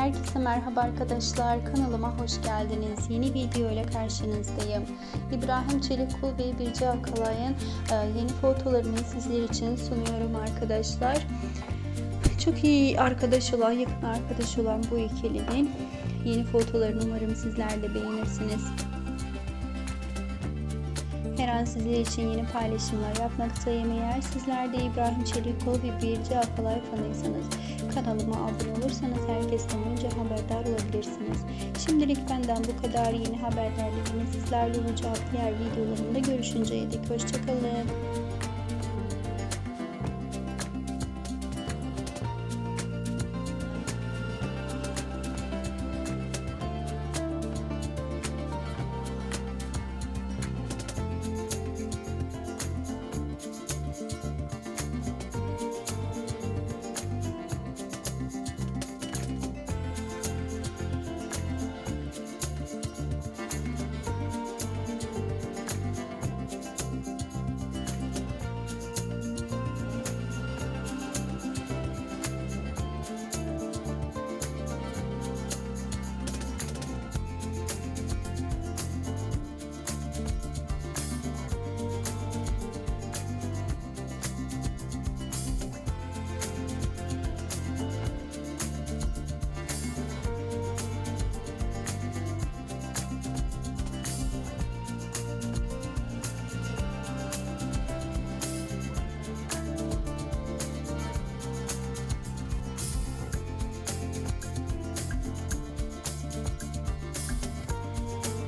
Herkese merhaba arkadaşlar. Kanalıma hoş geldiniz. Yeni video ile karşınızdayım. İbrahim Çelikkul ve Birce Akalay'ın e, yeni fotolarını sizler için sunuyorum arkadaşlar. Çok iyi arkadaş olan, yakın arkadaş olan bu ikilinin yeni fotolarını umarım sizler de beğenirsiniz. Her an sizler için yeni paylaşımlar yapmaktayım. Eğer sizler de İbrahim Çelikkol ve Birce Akalay fanıysanız kanalıma abone olursanız herkesten önce haberdar olabilirsiniz. Şimdilik benden bu kadar yeni haberlerle yine sizlerle olacağım. Diğer videolarımda görüşünceye dek hoşçakalın.